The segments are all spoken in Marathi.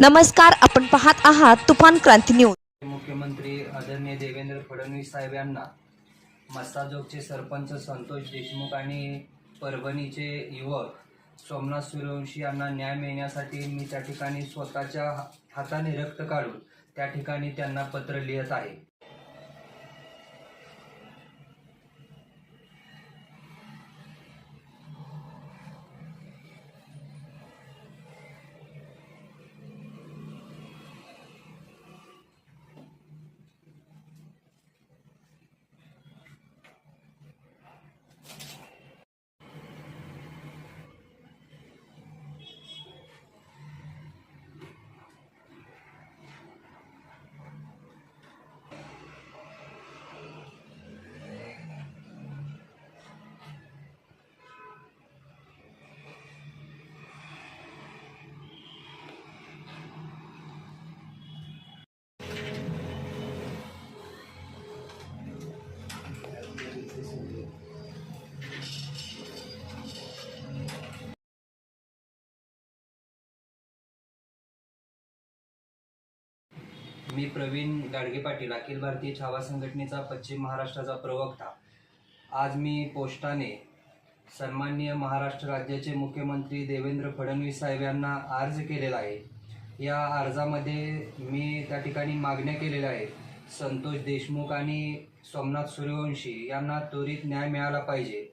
नमस्कार आपण पाहत आहात तुफान क्रांती न्यूज. मुख्यमंत्री आदरणीय देवेंद्र फडणवीस साहेब यांना मस्ताजोगचे सरपंच संतोष देशमुख आणि परभणीचे युवक सोमनाथ सूर्यवंशी यांना न्याय मिळण्यासाठी मी त्या ठिकाणी स्वतःच्या हाताने रक्त काढून त्या ठिकाणी त्यांना पत्र लिहित आहे. मी प्रवीण गाडगे पाटील अखिल भारतीय छावा संघटनेचा पश्चिम महाराष्ट्राचा प्रवक्ता. आज मी पोस्टाने सन्माननीय महाराष्ट्र राज्याचे मुख्यमंत्री देवेंद्र फडणवीस साहेब यांना अर्ज केलेला आहे. या अर्जामध्ये मी त्या ठिकाणी मागण्या केलेल्या आहेत. संतोष देशमुख आणि सोमनाथ सूर्यवंशी यांना त्वरित न्याय मिळाला पाहिजे.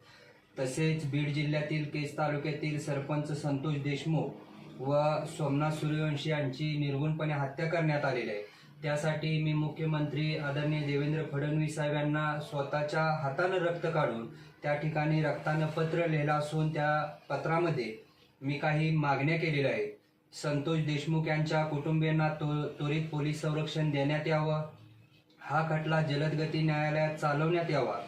तसेच बीड जिल्ह्यातील केज तालुक्यातील सरपंच संतोष देशमुख व सोमनाथ सूर्यवंशी यांची निर्गुणपणे हत्या करण्यात आलेली आहे. त्यासाठी मी मुख्यमंत्री आदरणीय देवेंद्र फडणवीस साहेब यांना स्वतःच्या हातानं रक्त काढून त्या ठिकाणी रक्तानं पत्र लिहिलं असून त्या पत्रामध्ये मी काही मागण्या केलेल्या आहेत. संतोष देशमुख यांच्या कुटुंबियांना तो त्वरित पोलीस संरक्षण देण्यात यावं. हा खटला जलदगती न्यायालयात चालवण्यात यावा.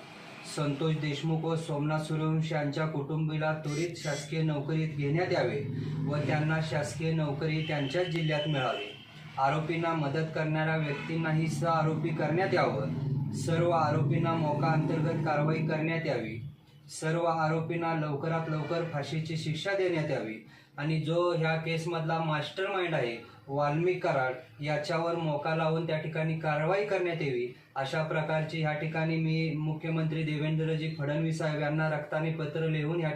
संतोष देशमुख व सोमनाथ सूर्यवंश यांच्या कुटुंबीला त्वरित शासकीय नोकरीत घेण्यात यावे व त्यांना शासकीय नोकरी त्यांच्याच जिल्ह्यात मिळावी. आरोपींना मदत करणाऱ्या व्यक्तींनाही स आरोपी करण्यात यावं. सर्व आरोपींना मोका अंतर्गत कारवाई करण्यात यावी. सर्व आरोपींना लवकरात लवकर फाशीची शिक्षा देण्यात यावी. आणि जो ह्या केसमधला मास्टर माइंड आहे वाल्मिक कराड याच्यावर मोका लावून त्या ठिकाणी कारवाई करण्यात यावी. अशा प्रकारची ह्या ठिकाणी मी मुख्यमंत्री देवेंद्रजी फडणवीस साहेब यांना रक्ताने पत्र लिहून या ठिकाणी